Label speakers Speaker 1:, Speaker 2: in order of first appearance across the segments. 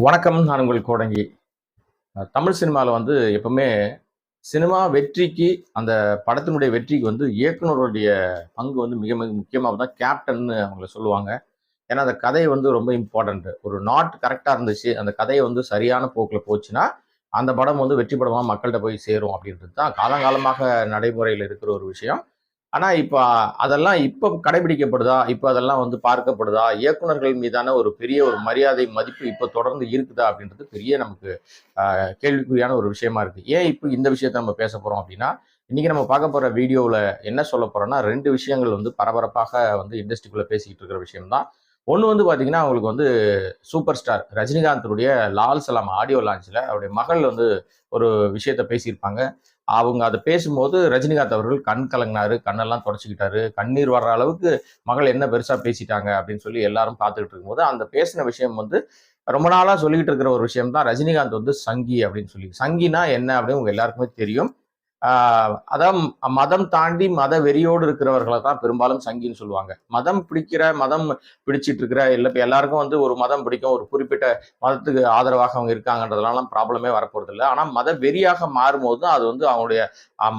Speaker 1: வணக்கம் நான் உங்கள் கோடங்கி. தமிழ் சினிமாவில் வந்து எப்பவுமே சினிமா வெற்றிக்கு அந்த படத்தினுடைய வெற்றிக்கு வந்து இயக்குனருடைய பங்கு வந்து மிக மிக முக்கியமாக தான் கேப்டன்னு அவங்கள சொல்லுவாங்க. ஏன்னா அந்த கதை வந்து ரொம்ப இம்பார்ட்டண்ட்டு ஒரு நாட் கரெக்டாக இருந்துச்சு அந்த கதையை வந்து சரியான போக்கில் போச்சுன்னா அந்த படம் வந்து வெற்றி படமாக மக்கள்கிட்ட போய் சேரும் அப்படின்றது தான் காலங்காலமாக நடைமுறையில் இருக்கிற ஒரு விஷயம். ஆனால் இப்போ அதெல்லாம் இப்போ கடைபிடிக்கப்படுதா? இப்போ அதெல்லாம் வந்து பார்க்கப்படுதா? இயக்குனர்கள் மீதான ஒரு பெரிய ஒரு மரியாதை மதிப்பு இப்போ தொடர்ந்து இருக்குதா? அப்படின்றது பெரிய நமக்கு கேள்விக்குறியான ஒரு விஷயமா இருக்குது ஏன் இப்போ இந்த விஷயத்த நம்ம பேச போகிறோம் அப்படின்னா இன்றைக்கி நம்ம பார்க்க போகிற வீடியோவில் என்ன சொல்ல போகிறோன்னா ரெண்டு விஷயங்கள் வந்து பரபரப்பாக வந்து இண்டஸ்ட்ரிக்குள்ளே பேசிக்கிட்டு இருக்கிற விஷயம் தான் ஒன்று வந்து பார்த்தீங்கன்னா அவங்களுக்கு வந்து super star ரஜினிகாந்தனுடைய Lal Salaam audio லான்ச்சில் அவருடைய மகள் வந்து ஒரு விஷயத்த பேசியிருப்பாங்க. அவங்க அதை பேசும்போது ரஜினிகாந்த் அவர்கள் கண் கலங்கினாரு கண்ணெல்லாம் தொடச்சிக்கிட்டாரு. கண்ணீர் வர்ற அளவுக்கு மகள் என்ன பெருசா பேசிட்டாங்க அப்படின்னு சொல்லி எல்லாரும் பார்த்துக்கிட்டு இருக்கும்போது அந்த பேசின விஷயம் வந்து ரொம்ப நாளா சொல்லிக்கிட்டு இருக்கிற ஒரு விஷயம் தான் ரஜினிகாந்த் வந்து சங்கி அப்படின்னு சொல்லி. சங்கினா என்ன அப்படின்னு உங்க எல்லாருக்குமே தெரியும். அதான் மதம் தாண்டி மத வெறியோடு இருக்கிறவர்களை தான் பெரும்பாலும் சங்கின்னு சொல்லுவாங்க. மதம் பிடிக்கிற மதம் பிடிச்சிட்டு இருக்கிற இல்லை இப்போ எல்லாருக்கும் வந்து ஒரு மதம் பிடிக்கும் ஒரு குறிப்பிட்ட மதத்துக்கு ஆதரவாக அவங்க இருக்காங்கன்றதுலாம் ப்ராப்ளமே வரப்போறது இல்லை ஆனால் மத வெறியாக மாறும்போது தான் அது வந்து அவங்களுடைய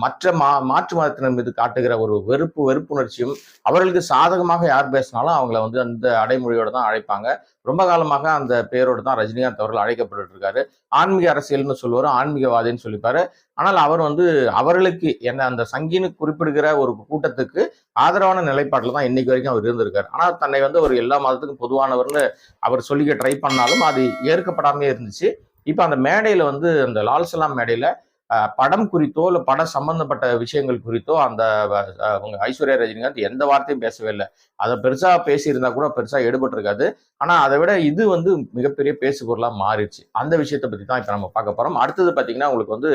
Speaker 1: மற்ற மா மாற்று மதத்தினர் மீது காட்டுகிற ஒரு வெறுப்பு வெறுப்புணர்ச்சியும் அவர்களுக்கு சாதகமாக யார் பேசினாலும் அவங்கள வந்து அந்த அடைமொழியோட தான் அழைப்பாங்க. ரொம்ப காலமாக அந்த பேரோடு தான் ரஜினிகாந்த் அவர்கள் அழைக்கப்பட்டு இருக்காரு ஆன்மீக அரசியல்னு சொல்லுவார் ஆன்மீகவாதின்னு சொல்லிப்பாரு. ஆனால் அவர் வந்து அவர்களுக்கு என்ன அந்த சங்கின்னு குறிப்பிடுகிற ஒரு கூட்டத்துக்கு ஆதரவான நிலைப்பாட்டில் தான் இன்னைக்கு வரைக்கும் அவர் இருந்திருக்காரு. ஆனால் தன்னை வந்து அவர் எல்லா மதத்துக்கும் பொதுவானவர்னு அவர் சொல்லிக்க ட்ரை பண்ணாலும் அது ஏற்கப்படாமே இருந்துச்சு. இப்போ அந்த மேடையில் வந்து அந்த லால்சலாம் மேடையில் படம் குறித்தோ இல்லை படம் சம்பந்தப்பட்ட விஷயங்கள் குறித்தோ அந்த அவங்க ஐஸ்வர்யா ரஜினிகாந்த் எந்த வார்த்தையும் பேசவே இல்லை. அதை பெருசாக பேசியிருந்தா கூட பெருசாக எடுபட்டிருக்காது. ஆனால் அதை விட இது வந்து மிகப்பெரிய பேசுபொருளாக மாறிடுச்சு. அந்த விஷயத்தை பற்றி தான் இப்போ நம்ம பார்க்க போகிறோம் அடுத்தது பார்த்தீங்கன்னா உங்களுக்கு வந்து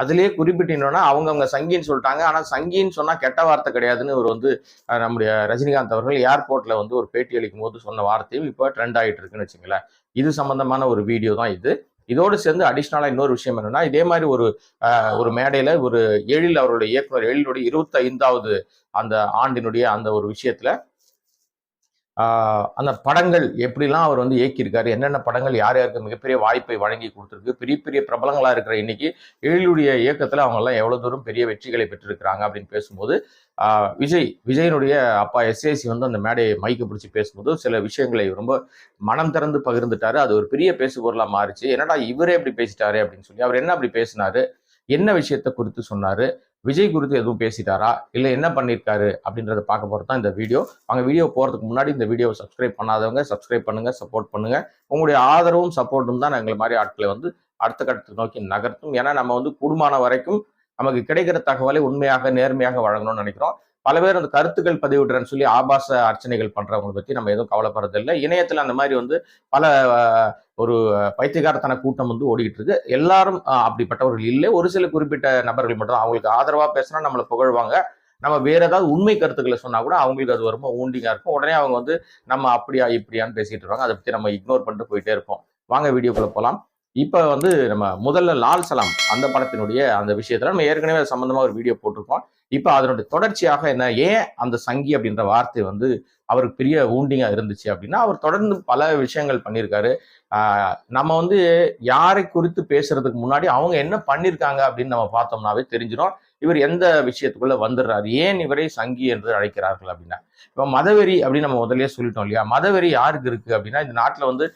Speaker 1: அதுலேயே அதுலயே குறிப்பிட்டீங்கன்னா அவங்கவுங்க சங்கின்னு சொல்லிட்டாங்க. ஆனால் சங்கின்னு சொன்னால் கெட்ட வார்த்தை கிடையாதுன்னு இவர் வந்து நம்முடைய ரஜினிகாந்த் அவர்கள் ஏர்போர்ட்டில் வந்து ஒரு பேட்டி அளிக்கும் போது சொன்ன வார்த்தையும் இப்போ ட்ரெண்ட் ஆகிட்டு இருக்குன்னு வச்சுங்களேன். இது சம்பந்தமான ஒரு வீடியோ தான் இது. இதோடு சேர்ந்து அடிஷ்னலாக இன்னொரு விஷயம் என்னன்னா இதே மாதிரி ஒரு ஒரு மேடையில் ஒரு எழில் அவருடைய இயக்குனர் எழிலுடைய இருபத்தைந்தாவது அந்த ஆண்டினுடைய அந்த ஒரு விஷயத்துல அந்த படங்கள் எப்படிலாம் அவர் வந்து இயக்கியிருக்காரு என்னென்ன படங்கள் யார் யாருக்கு மிகப்பெரிய வாய்ப்பை வழங்கி கொடுத்துருக்கு பெரிய பெரிய பிரபலங்களாக இருக்கிற இன்னைக்கு எழிலுடைய இயக்கத்தில் அவங்கெல்லாம் எவ்வளோ தூரம் பெரிய வெற்றிகளை பெற்றிருக்கிறாங்க அப்படின்னு பேசும்போது விஜய் விஜயனுடைய அப்பா எஸ்ஏசி வந்து அந்த மேடையை மைக்கு பிடிச்சி பேசும்போது சில விஷயங்களை ரொம்ப மனம் திறந்து பகிர்ந்துட்டாரு. அது ஒரு பெரிய பேசு பொருளா மாறிச்சு. என்னடா இவரே இப்படி பேசிட்டாரு அப்படின்னு சொல்லி அவர் என்ன அப்படி பேசினாரு? என்ன விஷயத்த குறித்து சொன்னாரு? விஜய் குறித்து எதுவும் பேசிட்டாரா? இல்லை என்ன பண்ணியிருக்காரு அப்படின்றத பார்க்க போகிறது தான் இந்த வீடியோ. அவங்க வீடியோ போகிறதுக்கு முன்னாடி இந்த வீடியோவை சப்ஸ்கிரைப் பண்ணாதவங்க சப்ஸ்கிரைப் பண்ணுங்கள் சப்போர்ட் பண்ணுங்கள் உங்களுடைய ஆதரவும் சப்போர்ட்டும் தான் எங்களை மாதிரி ஆட்களை வந்து அடுத்த கட்டத்தை நோக்கி நகர்த்தும். ஏன்னா நம்ம வந்து கூடுமான வரைக்கும் நமக்கு கிடைக்கிற தகவலை உண்மையாக நேர்மையாக வழங்கணும்னு நினைக்கிறோம். பல பேர் அந்த கருத்துக்கள் பதிவிடுறேன்னு சொல்லி ஆபாச அர்ச்சனைகள் பண்றவங்களை பத்தி நம்ம எதுவும் கவலைப்படுறதில்லை. இணையத்துல அந்த மாதிரி வந்து பல ஒரு பைத்தியகாரத்தன கூட்டம் வந்து ஓடிக்கிட்டு இருக்கு. எல்லாரும் அப்படிப்பட்டவர்கள் இல்லை. ஒரு சில குறிப்பிட்ட நபர்கள் மட்டும் அவங்களுக்கு ஆதரவா பேசினா நம்மளை புகழ்வாங்க. நம்ம வேற ஏதாவது உண்மை கருத்துக்களை சொன்னா கூட அவங்களுக்கு அது ரொம்ப ஊண்டிங்கா இருக்கும். உடனே அவங்க வந்து நம்ம அப்படியா இப்படியான்னு பேசிட்டு இருப்பாங்க. அதை பத்தி நம்ம இக்னோர் பண்ணிட்டு போயிட்டே இருப்போம். வாங்க வீடியோக்குள்ள போகலாம் இப்போ வந்து நம்ம முதல்ல லால் சலாம் அந்த படத்தினுடைய அந்த விஷயத்துல நம்ம ஏற்கனவே சம்மந்தமாக சம்பந்தமா ஒரு வீடியோ போட்டிருக்கோம். இப்போ அதனுடைய தொடர்ச்சியாக என்ன ஏன் அந்த சங்கி அப்படின்ற வார்த்தை வந்து அவருக்கு பெரிய ஊண்டிங்கா இருந்துச்சு அப்படின்னா அவர் தொடர்ந்து பல விஷயங்கள் பண்ணியிருக்காரு. நம்ம வந்து யாரை குறித்து பேசுறதுக்கு முன்னாடி அவங்க என்ன பண்ணியிருக்காங்க அப்படின்னு நம்ம பார்த்தோம்னாவே தெரிஞ்சிடும். இவர் எந்த விஷயத்துக்குள்ள வந்துடுறாரு? ஏன் இவரை சங்கி என்று அழைக்கிறார்கள் அப்படின்னா இப்போ மதவெறி அப்படின்னு நம்ம முதலே சொல்லிட்டோம் இல்லையா? மதவெறி யாருக்கு இருக்கு அப்படின்னா இந்த நாட்டில் வந்து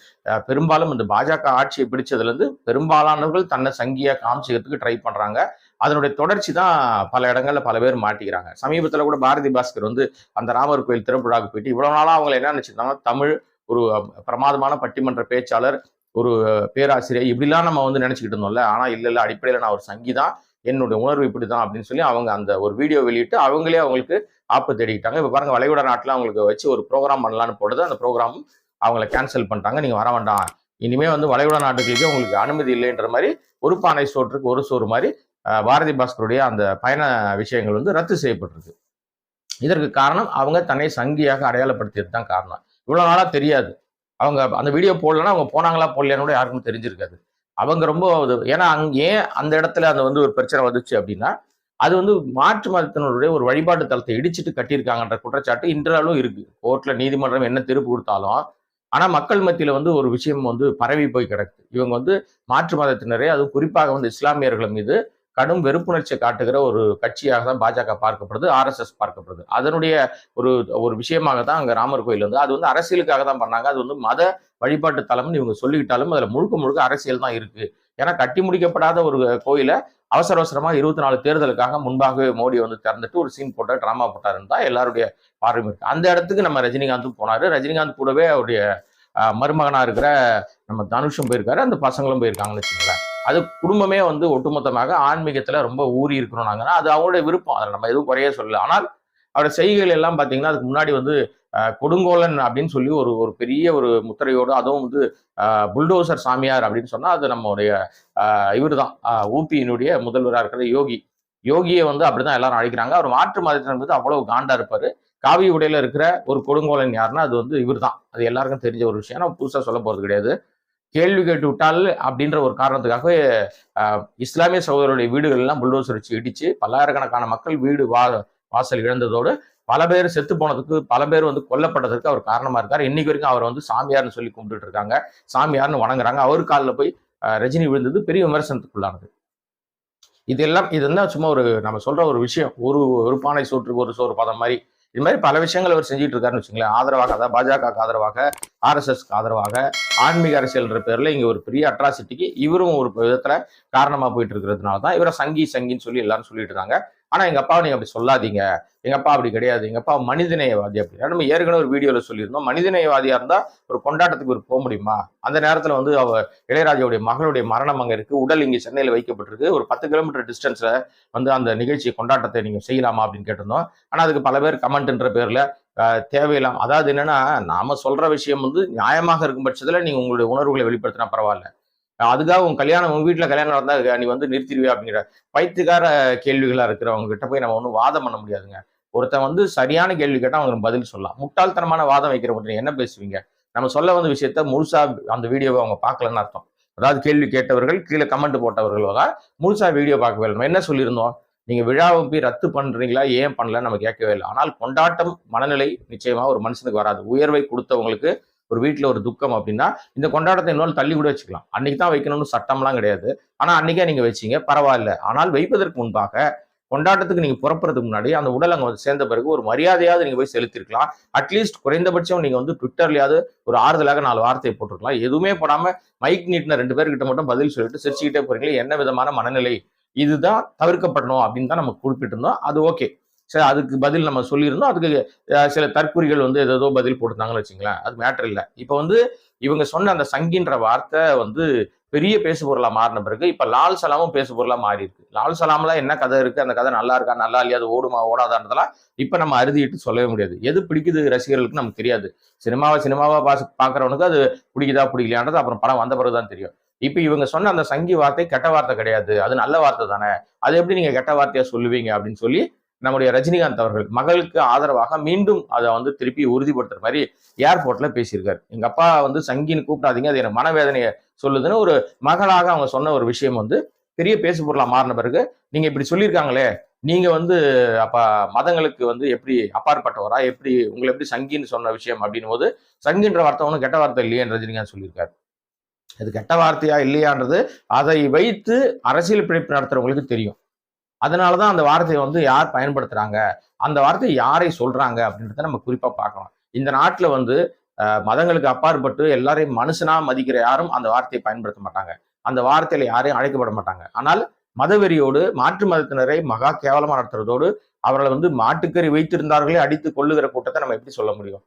Speaker 1: பெரும்பாலும் இந்த பாஜக ஆட்சியை பிடிச்சதுலேருந்து பெரும்பாலானவர்கள் தன்னை சங்கியா காமிச்சிக்கிறதுக்கு ட்ரை பண்ணுறாங்க அதனுடைய தொடர்ச்சி தான் பல இடங்களில் பல பேர் மாட்டிக்கிறாங்க. சமீபத்தில் கூட பாரதி பாஸ்கர் வந்து அந்த ராமர் கோயில் திறப்புழாவுக்கு போயிட்டு இவ்வளோ நாளாக அவங்க என்ன நினச்சிருந்தாங்கன்னா தமிழ் ஒரு பிரமாதமான பட்டிமன்ற பேச்சாளர் ஒரு பேராசிரியர் இப்படிலாம் நம்ம வந்து நினச்சிக்கிட்டு இருந்தோம்ல. ஆனால் இல்லை இல்லை அடிப்படையில் நான் ஒரு சங்கி தான் என்னுடைய உணர்வு இப்படி தான் அப்படின்னு சொல்லி அவங்க அந்த ஒரு வீடியோ வெளியிட்டு அவங்களே அவங்களுக்கு ஆப்பு தேடிக்கிட்டாங்க. இப்போ பாருங்க வளைகுடா நாட்டில் அவங்களுக்கு வச்சு ஒரு ப்ரோக்ராம் பண்ணலான்னு போடுது அந்த ப்ரோக்ராம் அவங்கள கேன்சல் பண்ணிட்டாங்க. நீங்கள் வர வேண்டாம். இனிமே வந்து வளைகுடா நாட்டுகளுக்கு உங்களுக்கு அனுமதி இல்லைன்ற மாதிரி ஒரு பானை சோற்றுக்கு ஒரு சோறு மாதிரி பாரதி பாஸ்கருடைய அந்த பயண விஷயங்கள் வந்து ரத்து செய்யப்பட்டிருக்கு. இதற்கு காரணம் அவங்க தன்னை சங்கியாக அடையாளப்படுத்தியது தான் காரணம். இவ்வளோ நாளாக தெரியாது. அவங்க அந்த வீடியோ போடலன்னா அவங்க போனாங்களா போடலையான்னு கூட யாருக்கும் தெரிஞ்சிருக்காது. அவங்க ரொம்ப ஏன்னா அங்கே ஏன் அந்த இடத்துல அந்த வந்து ஒரு பிரச்சனை வந்துச்சு அப்படின்னா அது வந்து மாற்று மதத்தினருடைய ஒரு வழிபாட்டு தலத்தை இடிச்சிட்டு கட்டியிருக்காங்கன்ற குற்றச்சாட்டு இன்றளவும் இருக்கு. கோர்ட்ல நீதிமன்றம் என்ன தீர்ப்பு கொடுத்தாலும் ஆனா மக்கள் மத்தியில வந்து ஒரு விஷயம் வந்து பரவி போய் கிடக்குது இவங்க வந்து மாற்று மதத்தினரே அதுவும் குறிப்பாக வந்து இஸ்லாமியர்கள் மீது கடும் வெறுப்புணர்ச்சியை காட்டுகிற ஒரு கட்சியாக தான் பாஜக பார்க்கப்படுது ஆர்எஸ்எஸ் பார்க்கப்படுது. அதனுடைய ஒரு ஒரு விஷயமாக தான் அங்கே ராமர் கோயில் வந்து அது வந்து அரசியலுக்காக தான் பண்ணாங்க. அது வந்து மத வழிபாட்டு தலம்னு இவங்க சொல்லிக்கிட்டாலும் அதில் முழுக்க முழுக்க அரசியல் தான் இருக்கு. ஏன்னா கட்டி முடிக்கப்படாத ஒரு கோயிலை அவசர அவசரமாக இருபத்தி நாலு தேர்தலுக்காக முன்பாகவே மோடி வந்து திறந்துட்டு ஒரு சீன் போட்டார் ட்ராமா போட்டாருன்னு தான் எல்லாருடைய பார்வையும் இருக்கு. அந்த இடத்துக்கு நம்ம ரஜினிகாந்தும் போனார். ரஜினிகாந்த் கூடவே அவருடைய மருமகனாக இருக்கிற நம்ம தனுஷும் போயிருக்காரு அந்த பசங்களும் போயிருக்காங்கன்னு வச்சுக்கோங்களேன். அது குடும்பமே வந்து ஒட்டுமொத்தமாக ஆன்மீகத்தில் ரொம்ப ஊறி இருக்கணும் அது அவங்களுடைய விருப்பம். அதில் நம்ம எதுவும் குறைய சொல்லல. ஆனால் அவருடைய செய்கைகள் எல்லாம் பார்த்தீங்கன்னா அதுக்கு முன்னாடி வந்து கொடுங்கோலன் அப்படின்னு சொல்லி ஒரு ஒரு பெரிய ஒரு முத்திரையோடு அதுவும் வந்து புல்டோசர் சாமியார் அப்படின்னு சொன்னால் அது நம்மளுடைய இவர் தான் ஊபியினுடைய முதல்வராக இருக்கிற யோகி. யோகியை வந்து அப்படிதான் எல்லாரும் அழைக்கிறாங்க. அவர் மாற்று மதத்தினர் வந்து அவ்வளவு காண்டா இருப்பார். காவி உடையில இருக்கிற ஒரு கொடுங்கோலன் யாருன்னா அது வந்து இவர் தான் அது எல்லாருக்கும் தெரிஞ்ச ஒரு விஷயம். நான் புதுசாக சொல்ல போகிறது கிடையாது. கேள்வி கேட்டு விட்டால் அப்படின்ற ஒரு காரணத்துக்காக இஸ்லாமிய சகோதரருடைய வீடுகள் எல்லாம் புல்டோசர் வச்சு இடிச்சு பல்லாயிரக்கணக்கான மக்கள் வீடு வா வாசல் இழந்ததோடு பல பேர் செத்து போனதுக்கு பல பேர் வந்து கொல்லப்பட்டதுக்கு அவர் காரணமாக இருக்கார். இன்னைக்கு வரைக்கும் அவர் வந்து சாமியார்னு சொல்லி கும்பிட்டு இருக்காங்க. சாமியார்னு வணங்குறாங்க. அவர் காலில் போய் ரஜினி விழுந்தது பெரிய விமர்சனத்துக்குள்ளானது. இதெல்லாம் இது என்ன சும்மா ஒரு நம்ம சொல்ற ஒரு விஷயம். ஒரு ஒரு பானை சோற்றுக்கு ஒரு சோறு பதம் மாதிரி இது மாதிரி பல விஷயங்கள் அவர் செஞ்சுட்டு இருக்காருன்னு வச்சுங்களேன் ஆதரவாக அதாவது பாஜக ஆதரவாக ஆர்எஸ்எஸ்க்கு ஆதரவாக ஆன்மீக அரசியல்ன்ற பேரில் இங்கே ஒரு பெரிய அட்ராசிட்டிக்கு இவரும் ஒரு விதத்தில் காரணமாக போயிட்டு இருக்கிறதுனால தான் இவரை சங்கி சங்கின்னு சொல்லி எல்லாரும் சொல்லிட்டு இருக்காங்க ஆனா எங்க அப்பாவை நீங்க அப்படி சொல்லாதீங்க. எங்க அப்பா அப்படி கிடையாது. எங்க அப்பா மனிதநேயவாதி அப்படின்னா நம்ம ஏற்கனவே ஒரு வீடியோல சொல்லியிருந்தோம். மனிதநேயவாதியா இருந்தா ஒரு கொண்டாட்டத்துக்கு ஒரு போக முடியுமா? அந்த நேரத்துல வந்து அவ இளையராஜாவுடைய மகளுடைய மரணம் அங்க இருக்கு. உடல் இங்க சென்னையில வைக்கப்பட்டிருக்கு. ஒரு பத்து கிலோமீட்டர் டிஸ்டன்ஸ்ல வந்து அந்த நிகழ்ச்சி கொண்டாட்டத்தை நீங்க செய்யலாமா அப்படின்னு கேட்டிருந்தோம். ஆனா அதுக்கு பல பேர் கமெண்ட்ன்ற பேர்ல தேவையில்லாம தேவையில்லாம் அதாவது என்னன்னா நாம சொல்ற விஷயம் வந்து நியாயமாக இருக்கும் பட்சத்துல நீங்க உங்களுடைய உணர்வுகளை வெளிப்படுத்தினா பரவாயில்ல. அதுக்காக உன் கல்யாணம் உன் வீட்டில் கல்யாணம் நடந்தால் நீ வந்து நிறுத்திடுவே அப்படிங்கிற பைத்தியக்கார கேள்விகளாக இருக்கிறவங்க கிட்ட போய் நம்ம ஒன்றும் வாதம் பண்ண முடியாதுங்க. ஒருத்தன் வந்து சரியான கேள்வி கேட்டால் அவங்க பதில் சொல்லலாம். முட்டாள்தனமான வாதம் வைக்கிறவங்க என்ன பேசுவீங்க? நம்ம சொல்ல வந்த விஷயத்த முழுசா அந்த வீடியோவை அவங்க பார்க்கலன்னு அர்த்தம். அதாவது கேள்வி கேட்டவர்கள் கீழே கமெண்ட் போட்டவர்களோட முழுசா வீடியோ பார்க்கவே இல்லை என்ன சொல்லியிருந்தோம்? நீங்க விழாவை போய் ரத்து பண்றீங்களா? ஏன் பண்ணலன்னு நம்ம கேட்கவே இல்லை. ஆனால் கொண்டாட்டம் மனநிலை நிச்சயமா ஒரு மனுஷனுக்கு வராது. உயர்வை கொடுத்தவங்களுக்கு ஒரு வீட்டில் ஒரு துக்கம் அப்படின்னா இந்த கொண்டாட்டத்தை இன்னொரு தள்ளி கூட வச்சுக்கலாம். அன்னைக்கு தான் வைக்கணும்னு சட்டம்லாம் கிடையாது. ஆனால் அன்னைக்கே நீங்கள் வச்சிங்க பரவாயில்ல. ஆனால் வைப்பதற்கு முன்பாக கொண்டாட்டத்துக்கு நீங்கள் புறப்படுறதுக்கு முன்னாடி அந்த உடல் அங்கே வந்து சேர்ந்த பிறகு ஒரு மரியாதையாவது நீங்கள் போய் செலுத்திருக்கலாம். அட்லீஸ்ட் குறைந்தபட்சம் நீங்கள் வந்து ட்விட்டர்லையாவது ஒரு ஆறுதலாக நாலு வார்த்தையை போட்டிருக்கலாம். எதுவுமே போடாமல் மைக் நீட்டின ரெண்டு பேர்கிட்ட மட்டும் பதில் சொல்லிட்டு சிரிச்சுக்கிட்டே போறீங்களே என்ன விதமான மனநிலை? இதுதான் தவிர்க்கப்படணும் அப்படின்னு தான் நம்ம குறிப்பிட்டிருந்தோம். அது ஓகே சரி அதுக்கு பதில் நம்ம சொல்லியிருந்தோம். அதுக்கு சில தற்குறிகள் வந்து ஏதோ பதில் போட்டிருந்தாங்கன்னு வச்சுங்களேன். அது மேட்டர் இல்லை. இப்போ வந்து இவங்க சொன்ன அந்த சங்கின்ற வார்த்தை வந்து பெரிய பேசு பொருளாக மாறின பிறகு இப்போ லால் சலாமும் பேசு பொருளாக மாறி இருக்கு. லால் சலாம்ல என்ன கதை இருக்கு? அந்த கதை நல்லா இருக்கா? நல்லா இல்லையா? அது ஓடுமா? ஓடாதான்றதெல்லாம் இப்போ நம்ம அறுதிட்டு சொல்லவே முடியாது. எது பிடிக்குது ரசிகர்களுக்கு நமக்கு தெரியாது. சினிமாவை சினிமாவா பாஸ் பார்க்குறவனுக்கு அது பிடிக்குதா பிடிக்கலையான்றது அப்புறம் படம் வந்த பிறகு தான் தெரியும். இப்போ இவங்க சொன்ன அந்த சங்கி வார்த்தை கெட்ட வார்த்தை கிடையாது. அது நல்ல வார்த்தை தானே. அது எப்படி நீங்கள் கெட்ட வார்த்தையாக சொல்லுவீங்க அப்படின்னு சொல்லி நம்முடைய ரஜினிகாந்த் அவர்கள் மகளுக்கு ஆதரவாக மீண்டும் அதை வந்து திருப்பி உறுதிப்படுத்துற மாதிரி ஏர்போர்ட்ல பேசியிருக்காரு. எங்க அப்பா வந்து சங்கின்னு கூப்பிடாதீங்க அது எனக்கு மனவேதனையை சொல்லுதுன்னு ஒரு மகளாக அவங்க சொன்ன ஒரு விஷயம் வந்து பெரிய பேசு பொருளா மாறின பிறகு நீங்க இப்படி சொல்லியிருக்காங்களே நீங்க வந்து அப்ப மதங்களுக்கு வந்து எப்படி அப்பாற்பட்டவரா எப்படி உங்களை எப்படி சங்கின்னு சொன்ன விஷயம்? அப்படின்னு போது சங்கின்ற வார்த்தை ஒன்றும் கெட்ட வார்த்தை இல்லையே ரஜினிகாந்த் சொல்லியிருக்காரு. அது கெட்ட வார்த்தையா இல்லையான்றது அதை வைத்து அரசியல் பிழைப்பு நடத்துறவங்களுக்கு தெரியும். அதனாலதான் அந்த வார்த்தையை வந்து யார் பயன்படுத்துறாங்க? அந்த வார்த்தை யாரை சொல்றாங்க? அப்படின்றத நம்ம குறிப்பா பார்க்கணும். இந்த நாட்டுல வந்து மதங்களுக்கு அப்பாற்பட்டு எல்லாரையும் மனுஷனா மதிக்கிற யாரும் அந்த வார்த்தையை பயன்படுத்த மாட்டாங்க. அந்த வார்த்தையில யாரையும் அழைக்கப்பட மாட்டாங்க. ஆனால் மதவெறியோடு மாற்று மதத்தினரை மகா கேவலமா நடத்துறதோடு அவர்களை வந்து மாட்டுக்கறி வைத்திருந்தார்களே அடித்து கொள்ளுகிற கூட்டத்தை நம்ம எப்படி சொல்ல முடியும்?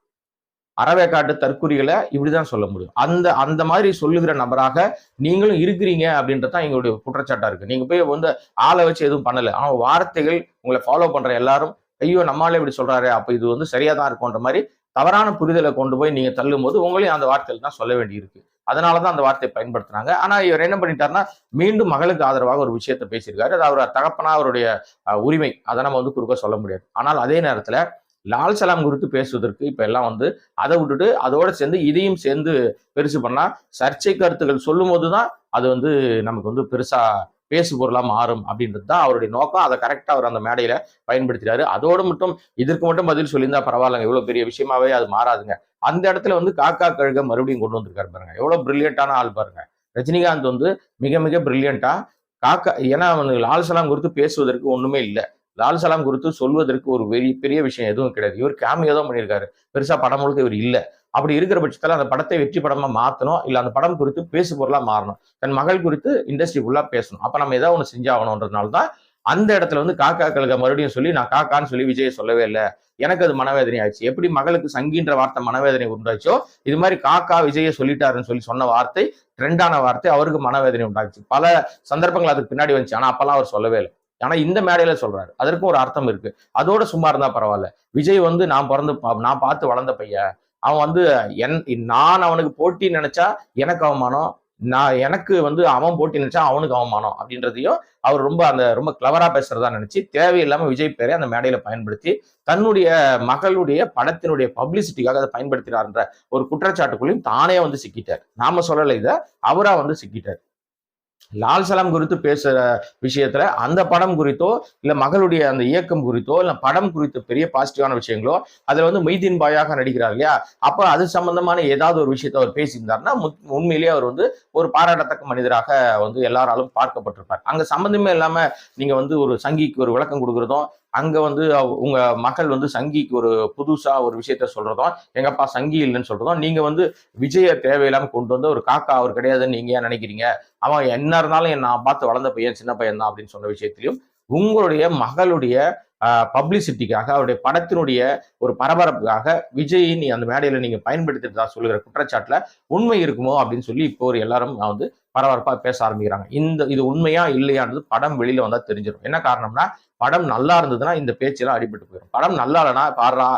Speaker 1: அறவேக்காட்டு தற்குறிகளை இப்படிதான் சொல்ல முடியும். அந்த அந்த மாதிரி சொல்லுகிற நபராக நீங்களும் இருக்கிறீங்க அப்படின்றது தான் எங்களுடைய குற்றச்சாட்டா இருக்கு. நீங்க போய் வந்து ஆளை வச்சு எதுவும் பண்ணல. ஆனா வார்த்தைகள் உங்களை ஃபாலோ பண்ற எல்லாரும் ஐயோ நம்மளால இப்படி சொல்றாரு அப்ப இது வந்து சரியா தான் இருக்கும்ன்ற மாதிரி தவறான புரிதலை கொண்டு போய் நீங்க தள்ளும் போது உங்களையும் அந்த வார்த்தைகள் தான் சொல்ல வேண்டியிருக்கு. அதனாலதான் அந்த வார்த்தையை பயன்படுத்துறாங்க. ஆனா இவர் என்ன பண்ணிட்டாருன்னா மீண்டும் மகளுக்கு ஆதரவாக ஒரு விஷயத்த பேசியிருக்காரு. அது அவர் தகப்பனா அவருடைய உரிமை. அதை நம்ம வந்து குறுக்க சொல்ல முடியாது. ஆனால் அதே நேரத்துல லால் சலாம் குறித்து பேசுவதற்கு இப்போ எல்லாம் வந்து அதை விட்டுட்டு அதோட சேர்ந்து இதையும் சேர்ந்து பெருசு பண்ணால் சர்ச்சை கருத்துக்கள் சொல்லும் போதுதான் அது வந்து நமக்கு வந்து பெருசாக பேசு பொருளாக மாறும் அப்படின்றது தான் அவருடைய நோக்கம். அதை கரெக்டாக அவர் அந்த மேடையில் பயன்படுத்துறாரு அதோடு மட்டும் இதற்கு மட்டும் பதில் சொல்லியிருந்தா பரவாயில்லைங்க இவ்வளோ பெரிய விஷயமாவே அது மாறாதுங்க. அந்த இடத்துல வந்து காக்கா கழுக மறுபடியும் கொண்டு வந்திருக்காரு பாருங்க. எவ்வளோ பிரில்லியண்டான ஆள் பாருங்க. ரஜினிகாந்த் வந்து மிக மிக பிரில்லியண்டா காக்கா ஏன்னா அவனுக்கு லால் சலாம் குறித்து பேசுவதற்கு ஒன்றுமே இல்லை. லால் சலாம் குறித்து சொல்வதற்கு ஒரு பெரிய பெரிய விஷயம் எதுவும் கிடையாது. இவர் கேமியோ தான் பண்ணியிருக்காரு. பெருசா படம் முழுக்க இவர் இல்லை. அப்படி இருக்கிற பட்சத்தில் அந்த படத்தை வெற்றி படமா மாற்றணும் இல்லை அந்த படம் குறித்து பேசு பொருளாக மாறணும். தன் மகள் குறித்து இண்டஸ்ட்ரி ஃபுல்லாக பேசணும். அப்போ நம்ம ஏதாவது ஒன்று செஞ்சாகணுன்றதுனால தான் அந்த இடத்துல வந்து காக்கா கழுக மறுபடியும் சொல்லி நான் காக்கான்னு சொல்லி விஜய் சொல்லவே இல்லை. எனக்கு அது மனவேதனை ஆயிடுச்சு. எப்படி மகளுக்கு சங்கின்ற வார்த்தை மனவேதனை உண்டாச்சோ இது மாதிரி காக்கா விஜயை சொல்லிட்டாருன்னு சொல்லி சொன்ன வார்த்தை ட்ரெண்டான வார்த்தை அவருக்கு மனவேதனை உண்டாச்சு. பல சந்தர்ப்பங்கள் அதுக்கு பின்னாடி வந்துச்சு. ஆனால் அப்பெல்லாம் அவர் சொல்லவே இல்லை. ஆனா இந்த மேடையில சொல்றாரு. அதற்கும் ஒரு அர்த்தம் இருக்கு. அதோட சும்மா இருந்தா பரவாயில்ல. விஜய் வந்து நான் பிறந்து பா- நான் பார்த்து வளர்ந்த பையன். அவன் வந்து என் நான் அவனுக்கு போட்டி நினைச்சா எனக்கு அவமானம். நான் எனக்கு வந்து அவன் போட்டி நினைச்சா அவனுக்கு அவமானம் அப்படின்றதையும் அவர் ரொம்ப அந்த ரொம்ப கிளவரா பேசுறதா நினைச்சு தேவையில்லாம விஜய் பேரை அந்த மேடையில பயன்படுத்தி தன்னுடைய மகளுடைய படத்தினுடைய பப்ளிசிட்டிக்காக அதை பயன்படுத்தினார்ன்ற ஒரு குற்றச்சாட்டுக்குள்ளேயும் தானே வந்து சிக்கிட்டார். நாம சொல்லலை இதை. அவரா வந்து சிக்கிட்டார். லால் சலாம் குறித்து பேசுகிற விஷயத்துல அந்த படம் குறித்தோ இல்லை மகளுடைய அந்த இயக்கம் குறித்தோ இல்லை படம் குறித்த பெரிய பாசிட்டிவான விஷயங்களோ அதில் வந்து மெய்தீன் பாயாக நடிக்கிறார் இல்லையா? அப்போ அது சம்பந்தமான ஏதாவது ஒரு விஷயத்தை அவர் பேசியிருந்தாருன்னா உண்மையிலேயே அவர் வந்து ஒரு பாராட்டத்தக்க மனிதராக வந்து எல்லாராலும் பார்க்கப்பட்டிருப்பார். அங்கே சம்மந்தமே இல்லாமல் நீங்கள் வந்து ஒரு சங்கிக்கு ஒரு விளக்கம் கொடுக்குறதும் அங்கே வந்து உங்கள் மகள் வந்து சங்கிக்கு ஒரு புதுசாக ஒரு விஷயத்த சொல்கிறதும் எங்கப்பா சங்கி இல்லைன்னு சொல்கிறதும் நீங்கள் வந்து விஜயை தேவையில்லாமல் கொண்டு வந்து ஒரு காக்கா அவர் கிடையாதுன்னு நீங்கள் ஏன் நினைக்கிறீங்க? அவன் என்ன இருந்தாலும் நான் பார்த்து வளர்ந்த பையன் சின்ன பையன் தான் அப்படின்னு சொன்ன விஷயத்திலையும் உங்களுடைய மகளுடைய பப்ளிசிட்டிக்காக அவருடைய படத்தினுடைய ஒரு பரபரப்புக்காக விஜய் நீ அந்த மேடையில நீங்க பயன்படுத்திட்டு தான் சொல்லுகிற குற்றச்சாட்டுல உண்மை இருக்குமோ அப்படின்னு சொல்லி இப்போ ஒரு எல்லாரும் நான் வந்து பரபரப்பா பேச ஆரம்பிக்கிறாங்க. இந்த இது உண்மையா இல்லையான்றது படம் வெளியில வந்தா தெரிஞ்சிடும். என்ன காரணம்னா படம் நல்லா இருந்ததுன்னா இந்த பேச்செல்லாம் அடிபட்டு போயிடும். படம் நல்லா இல்லைன்னா பாடுறா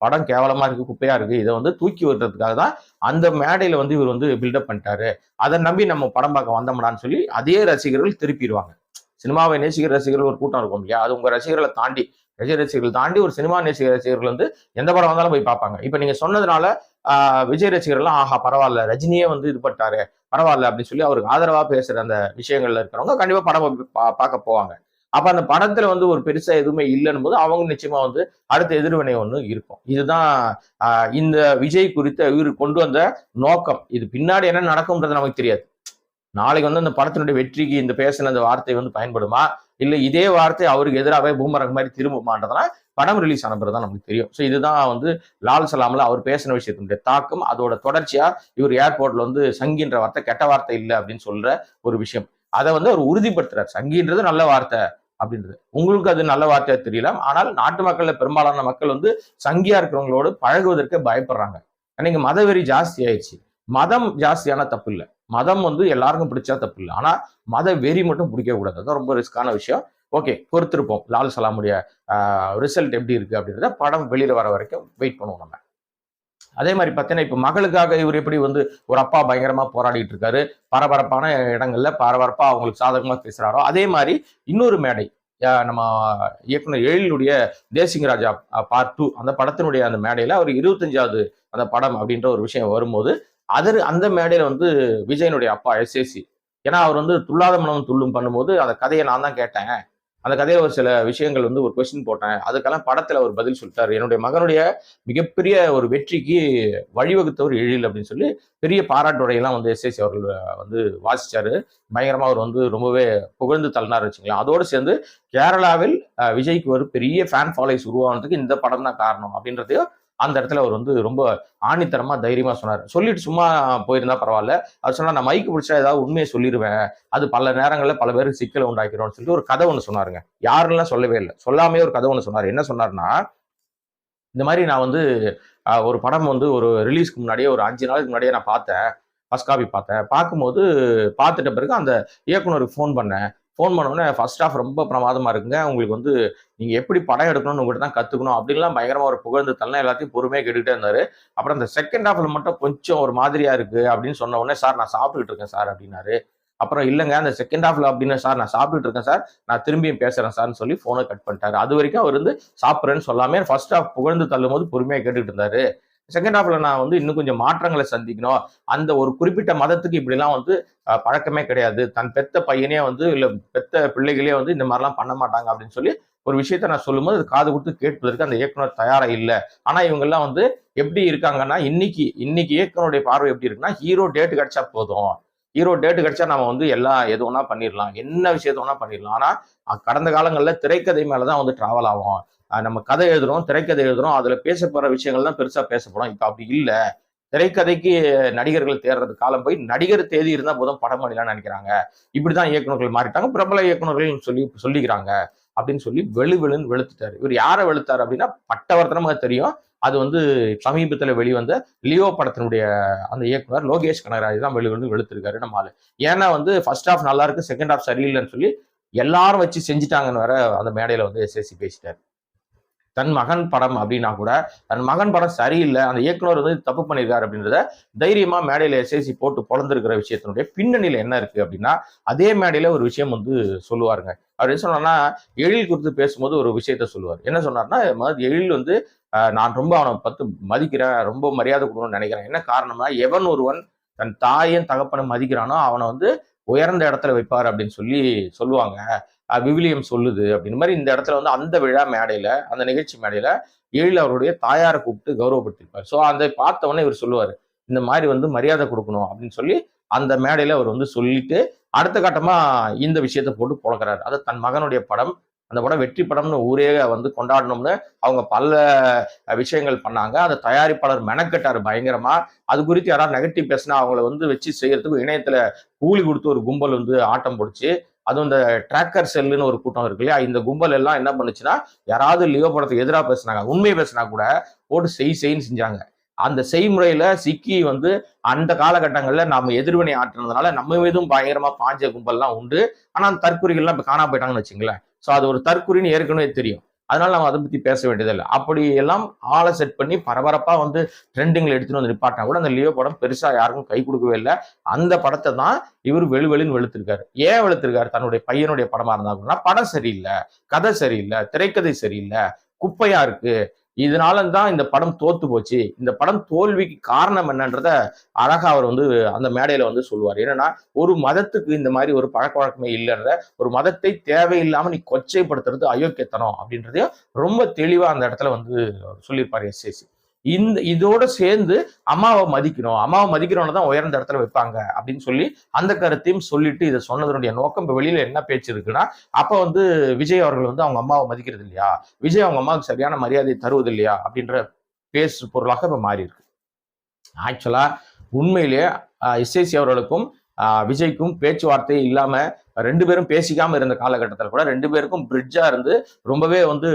Speaker 1: படம் கேவலமா இருக்கு குப்பையா இருக்கு இதை வந்து தூக்கி விடுறதுக்காக தான் அந்த மேடையில வந்து இவர் வந்து பில்டப் பண்ணிட்டாரு. அதை நம்பி நம்ம படம் பார்க்க வந்தோம்டான்னு சொல்லி அதே ரசிகர்கள் திருப்பிடுவாங்க. சினிமாவை நேசிக்கிற ரசிகர்கள் ஒரு கூட்டம் இருக்கும் இல்லையா? அது உங்க ரசிகர்களை தாண்டி ரசிக ரசிகர்கள் தாண்டி ஒரு சினிமா நேசிக்கிற ரசிகர்கள் வந்து எந்த படம் வந்தாலும் போய் பார்ப்பாங்க. இப்ப நீங்க சொன்னதுனால விஜய் ரசிகர்கள்லாம் ஆஹா பரவாயில்ல ரஜினியே வந்து இது பண்ணிட்டாரு பரவாயில்ல அப்படின்னு சொல்லி அவருக்கு ஆதரவா பேசுற அந்த விஷயங்கள்ல இருக்கிறவங்க கண்டிப்பா படம் பார்க்க போவாங்க. அப்ப அந்த படத்துல வந்து ஒரு பெருசா எதுவுமே இல்லைன்னு போது அவங்க நிச்சயமா வந்து அடுத்த எதிர்வினை ஒன்று இருக்கும். இதுதான் இந்த விஜய் குறித்த இவர் கொண்டு வந்த நோக்கம். இது பின்னாடி என்ன நடக்கும்ன்றது நமக்கு தெரியாது. நாளைக்கு வந்து அந்த படத்தினுடைய வெற்றிக்கு இந்த பேசின அந்த வார்த்தை வந்து பயன்படுமா? இல்லை இதே வார்த்தை அவருக்கு எதிராகவே பூமரங்க மாதிரி திரும்புமான்றதுனா படம் ரிலீஸ் ஆன தான் நமக்கு தெரியும். ஸோ இதுதான் வந்து லால் சலாமில் அவர் பேசின விஷயத்தினுடைய தாக்கம் அதோட தொடர்ச்சியாக இவர் ஏர்போர்ட்டில் வந்து சங்கின்ற வார்த்தை கெட்ட வார்த்தை இல்லை அப்படின்னு சொல்கிற ஒரு விஷயம். அதை வந்து அவர் உறுதிப்படுத்துறார். சங்கின்றது நல்ல வார்த்தை அப்படின்றது. உங்களுக்கு அது நல்ல வார்த்தையா தெரியல ஆனால் நாட்டு மக்கள்ல பெரும்பாலான மக்கள் வந்து சங்கியா இருக்கிறவங்களோடு பழகுவதற்கு பயப்படுறாங்க. இன்னைக்கு மதவெறி ஜாஸ்தி ஆயிடுச்சு. மதம் ஜாஸ்தியான தப்பு இல்லை மதம் வந்து எல்லாருக்கும் பிடிச்சா தப்பு இல்லை. ஆனா மத வெறி மட்டும் பிடிக்க கூடாது. அதான் ரொம்ப ரிஸ்கான விஷயம். ஓகே பொறுத்திருப்போம். லால் சலாமுடைய ரிசல்ட் எப்படி இருக்கு அப்படின்றத படம் வெளியில வர வரைக்கும் வெயிட் பண்ணுவோம் நம்ம. அதே மாதிரி பார்த்தீங்கன்னா இப்போ மகளுக்காக இவர் எப்படி வந்து ஒரு அப்பா பயங்கரமாக போராடிட்டு இருக்காரு. பரபரப்பான இடங்களில் பரபரப்பாக அவங்களுக்கு சாதகமாக பேசுகிறாரோ அதே மாதிரி இன்னொரு மேடை நம்ம இயக்குனர் எழிலுடைய தேசிங் ராஜா பார்ட் டூ அந்த படத்தினுடைய அந்த மேடையில் அவர் இருபத்தஞ்சாவது அந்த படம் அப்படின்ற ஒரு விஷயம் வரும்போது அதர் அந்த மேடையில் வந்து விஜயனுடைய அப்பா எஸ்ஏசி ஏன்னா அவர் வந்து துள்ளாத மனம் துள்ளும் பண்ணும்போது அந்த கதையை நான் தான் கேட்டேன். அந்த கதையில ஒரு சில விஷயங்கள் வந்து ஒரு கொஸ்டின் போட்டேன். அதுக்கெல்லாம் படத்துல ஒரு பதில் சொல்லிட்டாரு. என்னுடைய மகனுடைய மிகப்பெரிய ஒரு வெற்றிக்கு வழிவகுத்தவர் எழில் அப்படின்னு சொல்லி பெரிய பாராட்டுடையெல்லாம் வந்து எஸ்எஸ்சி அவர்கள் வந்து வாசிச்சாரு. பயங்கரமா அவர் வந்து ரொம்பவே புகழ்ந்து தள்ளினார் வச்சுக்கலாம் அதோடு சேர்ந்து கேரளாவில் விஜய்க்கு ஒரு பெரிய ஃபேன் ஃபாலோஸ் உருவானதுக்கு இந்த படம் தான் காரணம் அப்படின்றதையும் அந்த இடத்துல அவர் வந்து ரொம்ப ஆணித்தரமா தைரியமா சொன்னார். சொல்லிட்டு சும்மா போயிருந்தா பரவாயில்ல. அவர் சொன்னா நான் மைக்கு பிடிச்சா ஏதாவது உண்மையை சொல்லிடுவேன் அது பல நேரங்களில் பல பேருக்கு சிக்கலை உண்டாக்கிறோம்னு சொல்லிட்டு ஒரு கதை ஒன்று சொன்னாருங்க. யாருலாம் சொல்லவே இல்லை. சொல்லாமே ஒரு கதை ஒன்று சொன்னார். என்ன சொன்னார்னா இந்த மாதிரி நான் வந்து ஒரு படம் வந்து ஒரு ரிலீஸ்க்கு முன்னாடியே ஒரு அஞ்சு நாளுக்கு முன்னாடியே நான் பார்த்தேன். ஃபர்ஸ்ட் காப்பி பார்த்தேன். பார்க்கும்போது பார்த்துட்ட பிறகு அந்த இயக்குனருக்கு ஃபோன் பண்ணேன். ஃபோன் உடனே ஃபர்ஸ்ட் ஆஃப் ரொம்ப பிரமாதமாக இருக்குங்க. உங்களுக்கு வந்து நீங்கள் எப்படி படம் எடுக்கணும்னு உங்கள்கிட்ட தான் கற்றுக்கணும் அப்படின்லாம் பயங்கரமாக ஒரு புகழ்ந்து தள்ளலாம் எல்லாத்தையும் பொறுமையாக கேட்டுக்கிட்டே இருந்தார். அப்புறம் அந்த செகண்ட் ஹாஃப்ல மட்டும் கொஞ்சம் ஒரு மாதிரியாக இருக்குது அப்படின்னு சொன்ன உடனே சார் நான் சாப்பிட்டுட்டு இருக்கேன் சார் அப்படின்னாரு. அப்புறம் இல்லைங்க அந்த செகண்ட் ஹாஃப்ல அப்படின்னு சார் நான் சாப்பிட்டுட்டு இருக்கேன் சார். நான் திரும்பியும் பேசுறேன் சார்னு சொல்லி ஃபோனை கட் பண்ணிட்டாரு. அது வரைக்கும் அவர் வந்து சாப்பிட்றேன்னு சொல்லாமே ஃபர்ஸ்ட் ஆஃப் புகழ்ந்து தள்ளும் போது பொறுமையாக கேட்டுக்கிட்டு இருந்தாரு. செகண்ட் ஹாஃப்ல நான் வந்து இன்னும் கொஞ்சம் மாற்றங்களை சந்திக்கணும். அந்த ஒரு குறிப்பிட்ட மதத்துக்கு இப்படிலாம் வந்து பழக்கமே கிடையாது. தன் பெத்த பையனே வந்து இல்ல பெத்த பிள்ளைகளே வந்து இந்த மாதிரிலாம் பண்ண மாட்டாங்க அப்படின்னு சொல்லி ஒரு விஷயத்த நான் சொல்லும்போது அது காது கொடுத்து கேட்பதற்கு அந்த இயக்குனர் தயாரா இல்லை. ஆனா இவங்க எல்லாம் வந்து எப்படி இருக்காங்கன்னா இன்னைக்கு இன்னைக்கு இயக்குனருடைய பார்வை எப்படி இருக்குன்னா ஹீரோ டேட் கிடைச்சா போதும். ஹீரோ டேட் கிடைச்சா நம்ம வந்து எல்லாம் எது வேணா பண்ணிடலாம். என்ன விஷயத்த வேணா பண்ணிடலாம். ஆனா கடந்த காலங்கள்ல திரைக்கதை மேலதான் வந்து டிராவல் ஆகும். நம்ம கதை எழுதுறோம் திரைக்கதை எழுதுறோம் அதுல பேசப்படுற விஷயங்கள் தான் பெருசா பேசப்படும் இப்ப அப்படி இல்ல. திரைக்கதைக்கு நடிகர்கள் தேடுறது காலம் போய் நடிகர் தேதி இருந்தா போதும் படம் பண்ணலாம்னு நினைக்கிறாங்க. இப்படிதான் இயக்குனர்கள் மாறிட்டாங்க. பிரபல இயக்குநர்கள் சொல்லி சொல்லிக்கிறாங்க அப்படின்னு சொல்லி வெளு வெளுன்னு வெளுத்துட்டாரு. இவர் யாரை வெளுத்தாரு அப்படின்னா பட்டவர்த்தனமாக தெரியும். அது வந்து சமீபத்தில் வெளிவந்த லியோ படத்தினுடைய அந்த இயக்குனர் லோகேஷ் கனகராஜ் தான் வெளிவந்து வெளுத்திருக்காரு நம்ம ஆளு. ஏன்னா வந்து ஃபர்ஸ்ட் ஹாஃப் நல்லா இருக்கு செகண்ட் ஹாஃப் சரியில்லைன்னு சொல்லி எல்லாரும் வச்சு செஞ்சுட்டாங்கன்னு வேற அந்த மேடையில வந்து எஸ்எஸ்சி பேசிட்டாரு. தன் மகன் படம் அப்படின்னா கூட தன் மகன் படம் சரியில்லை அந்த இயக்குனர் வந்து தப்பு பண்ணியிருக்காரு அப்படின்றத தைரியமா மேடையில எஸ்எஸ்சி போட்டு பொழந்திருக்கிற விஷயத்தினுடைய பின்னணியில என்ன இருக்கு அப்படின்னா அதே மேடையில ஒரு விஷயம் வந்து சொல்லுவாருங்க. அவர் என்ன சொன்னார்னா எழில் குறித்து பேசும்போது ஒரு விஷயத்த சொல்லுவார். என்ன சொன்னார்னா எழில் வந்து நான் ரொம்ப அவனை பத்து மதிக்கிறேன் ரொம்ப மரியாதை கொடுக்கணும்னு நினைக்கிறேன். என்ன காரணம்னா எவன் ஒருவன் தன் தாயன் தகப்பனை மதிக்கிறானோ அவனை வந்து உயர்ந்த இடத்துல வைப்பார் அப்படின்னு சொல்லி சொல்லுவாங்க. விவிலியம் சொல்லுது அப்படின்னு மாதிரி இந்த இடத்துல வந்து அந்த விழா மேடையில அந்த நிகழ்ச்சி மேடையில எழில் அவருடைய தாயாரை கூப்பிட்டு கௌரவப்படுத்திருப்பார் ஸோ அதை பார்த்தவொடனே இவர் சொல்லுவார் இந்த மாதிரி வந்து மரியாதை கொடுக்கணும் அப்படின்னு சொல்லி அந்த மேடையில அவர் வந்து சொல்லிட்டு அடுத்த கட்டமா இந்த விஷயத்தை போட்டு புழக்கிறாரு. அது தன் மகனுடைய படம் அந்த படம் வெற்றி படம்னு ஊரே வந்து கொண்டாடணும்னு அவங்க பல விஷயங்கள் பண்ணாங்க. அந்த தயாரிப்பாளர் மெனக்கட்டார் பயங்கரமா. அது குறித்து யாராவது நெகட்டிவ் பேசினா அவங்கள வந்து வச்சு செய்யறதுக்கு இணையத்துல கூலி கொடுத்து ஒரு கும்பல் வந்து ஆட்டம் பிடிச்சி அதுவும் இந்த ட்ராக்கர் செல்லுன்னு ஒரு கூட்டம் இருக்கு இல்லையா? இந்த கும்பல் எல்லாம் என்ன பண்ணுச்சுன்னா யாராவது லியோ படத்துக்கு எதிராக பேசினாங்க உண்மையை பேசினா கூட போட்டு செய் செய்ன்னு செஞ்சாங்க. அந்த செய்முறையில சிக்கி வந்து அந்த காலகட்டங்கள்ல நாம எதிர்வினை ஆட்டினதுனால நம்ம மீதும் பயங்கரமா பாஞ்ச கும்பல்லாம் உண்டு. ஆனா அந்த தற்குறிகள்லாம் இப்ப காணாம போயிட்டாங்கன்னு வச்சுங்களேன் ஸோ அது ஒரு தற்குறின்னு ஏற்கனவே தெரியும். அதனால நம்ம அதை பத்தி பேச வேண்டியதில்லை. அப்படி எல்லாம் ஆளை செட் பண்ணி பரபரப்பா வந்து ட்ரெண்டிங்ல எடுத்துட்டு வந்து நிப்பாட்டினா கூட அந்த லியோ படம் பெருசா யாருக்கும் கை கொடுக்கவே இல்லை. அந்த படத்தை தான் இவர் வெளுவெளின்னு வெளுத்திருக்காரு. ஏன் வெளுத்திருக்காரு? தன்னுடைய பையனுடைய படமா இருந்தா படம் சரியில்லை கதை சரியில்லை திரைக்கதை சரியில்லை குப்பையா இருக்கு. இதனால தான் இந்த படம் தோத்து போச்சு. இந்த படம் தோல்விக்கு காரணம் என்னன்றத அழகா அவர் வந்து அந்த மேடையில வந்து சொல்லுவார். என்னன்னா ஒரு மதத்துக்கு இந்த மாதிரி ஒரு பழக்க வழக்கமே இல்லைன்ற ஒரு மதத்தை தேவையில்லாம நீ கொச்சைப்படுத்துறது அயோக்கியத்தனம் அப்படின்றதையும் ரொம்ப தெளிவா அந்த இடத்துல வந்து அவர் எஸ் எஸ்ஏசி இந்த இதோட சேர்ந்து அம்மாவை மதிக்கணும். அம்மாவை மதிக்கிறவன தான் உயர்ந்த இடத்துல வைப்பாங்க அப்படின்னு சொல்லி அந்த கருத்தையும் சொல்லிட்டு இதை சொன்னதனுடைய நோக்கம் இப்போ வெளியில என்ன பேச்சு இருக்குன்னா அப்ப வந்து விஜய் அவர்கள் வந்து அவங்க அம்மாவை மதிக்கிறது இல்லையா? விஜய் அவங்க அம்மாவுக்கு சரியான மரியாதை தருவது இல்லையா? அப்படின்ற பேசு பொருளாக இப்ப மாறி இருக்கு ஆக்சுவலா உண்மையிலேயே எஸ்ஐசி அவர்களுக்கும் விஜய்க்கும் பேச்சுவார்த்தை இல்லாம ரெண்டு பேரும் பேசிக்காம இருந்த காலகட்டத்தில் கூட ரெண்டு பேருக்கும் பிரிட்ஜா இருந்து ரொம்பவே வந்து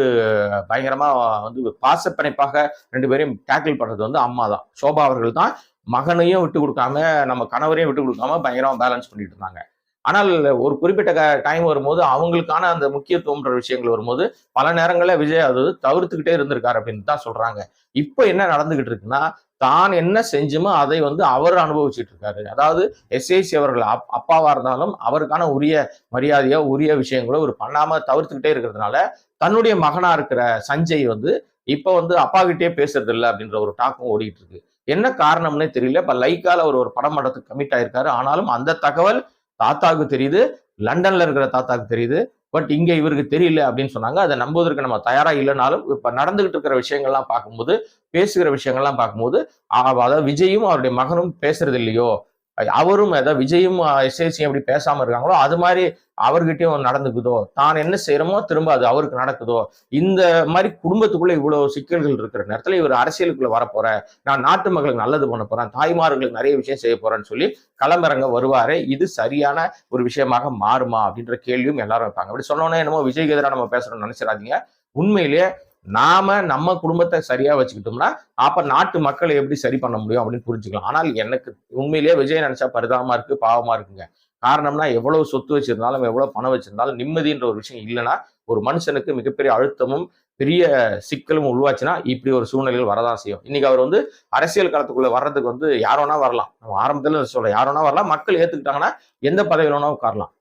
Speaker 1: பயங்கரமா வந்து பாசப்பிணைப்பாக ரெண்டு பேரையும் டேக்கிள் பண்றது வந்து அம்மா தான் சோபா அவர்கள் தான் மகனையும் விட்டு கொடுக்காம நம்ம கணவரையும் விட்டு கொடுக்காம பயங்கரமா பேலன்ஸ் பண்ணிட்டு இருந்தாங்க. ஆனால் ஒரு குறிப்பிட்ட டைம் வரும்போது அவங்களுக்கான அந்த முக்கியத்துவம்ன்ற விஷயங்கள் வரும்போது பல நேரங்களில் விஜய் அது தவிர்த்துக்கிட்டே இருந்திருக்காரு அப்படின்னு தான் சொல்றாங்க. இப்போ என்ன நடந்துகிட்டு இருக்குன்னா தான் என்ன செஞ்சுமோ அதை வந்து அவர் அனுபவிச்சுட்டு இருக்காரு. அதாவது எஸ்ஐசி அவர்கள் அப்- அப்பாவா இருந்தாலும் அவருக்கான உரிய மரியாதையோ உரிய விஷயங்களோ ஒரு பண்ணாம தவிர்த்துக்கிட்டே இருக்கிறதுனால தன்னுடைய மகனா இருக்கிற சஞ்சய் வந்து இப்போ வந்து அப்பாகிட்டே பேசுறது இல்லை அப்படின்ற ஒரு டாக்கும் ஓடிட்டு இருக்கு. என்ன காரணம்னே தெரியல. இப்போ லைக்கால அவர் ஒரு படம் படத்துக்கு கமிட் ஆயிருக்காரு. ஆனாலும் அந்த தகவல் தாத்தாவுக்கு தெரியுது லண்டன்ல இருக்கிற தாத்தாவுக்கு தெரியுது பட் இங்க இவருக்கு தெரியல அப்படின்னு சொன்னாங்க. அதை நம்புவதற்கு நம்ம தயாரா இல்லைனாலும் இப்ப நடந்துகிட்டு இருக்கிற விஷயங்கள்லாம் பார்க்கும்போது பேசுகிற விஷயங்கள்லாம் பார்க்கும்போது அதாவது விஜயும் அவருடைய மகனும் பேசுறது இல்லையோ அவரும் அதாவது விஜயும் எஸ்ஏசியும் எப்படி பேசாம இருக்காங்களோ அது மாதிரி அவர்கிட்டயும் நடந்துக்குதோ தான் என்ன செய்யறமோ திரும்ப அது அவருக்கு நடக்குதோ இந்த மாதிரி குடும்பத்துக்குள்ள இவ்வளவு சிக்கல்கள் இருக்கிற நேரத்துல இவர் அரசியலுக்குள்ள வரப்போற நான் நாட்டு மக்களுக்கு நல்லது பண்ண போறேன் தாய்மார்களுக்கு நிறைய விஷயம் செய்ய போறேன்னு சொல்லி களமிறங்க வருவாரு. இது சரியான ஒரு விஷயமாக மாறுமா அப்படின்ற கேள்வியும் எல்லாரும் வைப்பாங்க. அப்படி சொன்னோன்னே என்னமோ விஜய்க்கு எதிராக நம்ம பேசணும்னு நினைச்சிடாதீங்க. உண்மையிலேயே நாம நம்ம குடும்பத்தை சரியா வச்சுக்கிட்டோம்னா அப்ப நாட்டு மக்களை எப்படி சரி பண்ண முடியும் அப்படின்னு புரிஞ்சுக்கலாம். ஆனால் எனக்கு உண்மையிலேயே விஜய் நினைச்சா பரிதாபமா இருக்கு பாவமா இருக்குங்க. காரணம்னா எவ்வளவு சொத்து வச்சிருந்தாலும் எவ்வளவு பணம் வச்சிருந்தாலும் நிம்மதின்ற ஒரு விஷயம் இல்லைன்னா ஒரு மனுஷனுக்கு மிகப்பெரிய அழுத்தமும் பெரிய சிக்கலும் உருவாச்சுன்னா இப்படி ஒரு சூழ்நிலைகள் வரதான் செய்யும். இன்னைக்கு அவர் வந்து அரசியல் காலத்துக்குள்ள வர்றதுக்கு வந்து யாரோனா வரலாம். நம்ம ஆரம்பத்துல சொல்ல யாரோனா வரலாம். மக்கள் ஏத்துக்கிட்டாங்கன்னா எந்த பதவியிலனா உட்காரலாம்.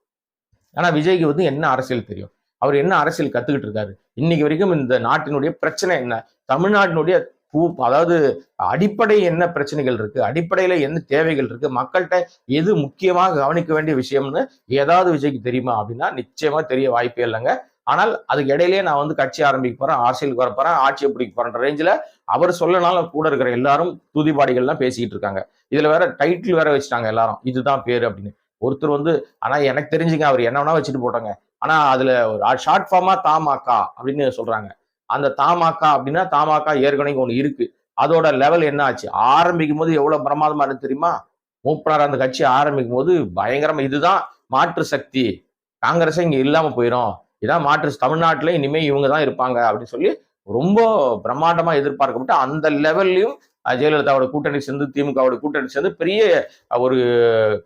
Speaker 1: ஆனா விஜய்க்கு வந்து என்ன அரசியல் தெரியும்? அவர் என்ன அரசியல் கத்துக்கிட்டு இருக்காரு? இன்னைக்கு வரைக்கும் இந்த நாட்டினுடைய பிரச்சனை என்ன? தமிழ்நாட்டினுடைய பூ அதாவது அடிப்படை என்ன பிரச்சனைகள் இருக்கு? அடிப்படையில என்ன தேவைகள் இருக்கு? மக்கள்கிட்ட எது முக்கியமாக கவனிக்க வேண்டிய விஷயம்னு ஏதாவது விஜய்க்கு தெரியுமா அப்படின்னா நிச்சயமா தெரிய வாய்ப்பே இல்லைங்க. ஆனால் அதுக்கு இடையிலேயே நான் வந்து கட்சி ஆரம்பிக்க போறேன் அரசியலுக்கு வர போறேன் ஆட்சியை பிடிக்க போறேன்ற ரேஞ்சில் அவர் சொல்லனாலும் கூட இருக்கிற எல்லாரும் துதிபாடிகள்லாம் பேசிக்கிட்டு இருக்காங்க. இதுல வேற டைட்டில் வேற வச்சுட்டாங்க எல்லாரும். இதுதான் பேரு அப்படின்னு. ஒருத்தர் வந்து ஆனா எனக்கு தெரிஞ்சுங்க அவர் என்ன வேணா வச்சுட்டு போட்டாங்க. ஆனா அதுல ஒரு ஷார்ட் ஃபார்மா தாமாக்கா அப்படின்னு சொல்றாங்க. அந்த தாமாக்கா அப்படின்னா தாமாக்கா ஏற்கனவே ஒன்று இருக்கு. அதோட லெவல் என்ன ஆச்சு? ஆரம்பிக்கும் போது எவ்வளவு பிரமாதமா இருக்கு தெரியுமா? மூப்பனார் அந்த கட்சி ஆரம்பிக்கும் போது பயங்கரமா இதுதான் மாற்று சக்தி. காங்கிரஸ் இங்க இல்லாம போயிடும் இதான் மாற்று தமிழ்நாட்டுல இனிமே இவங்க தான் இருப்பாங்க அப்படின்னு சொல்லி ரொம்ப பிரம்மாண்டமா எதிர்பார்க்கப்பட்டு அந்த லெவல்லையும் ஜெயலலிதாவோட கூட்டணி சேர்ந்து திமுகவோட கூட்டணி சேர்ந்து பெரிய ஒரு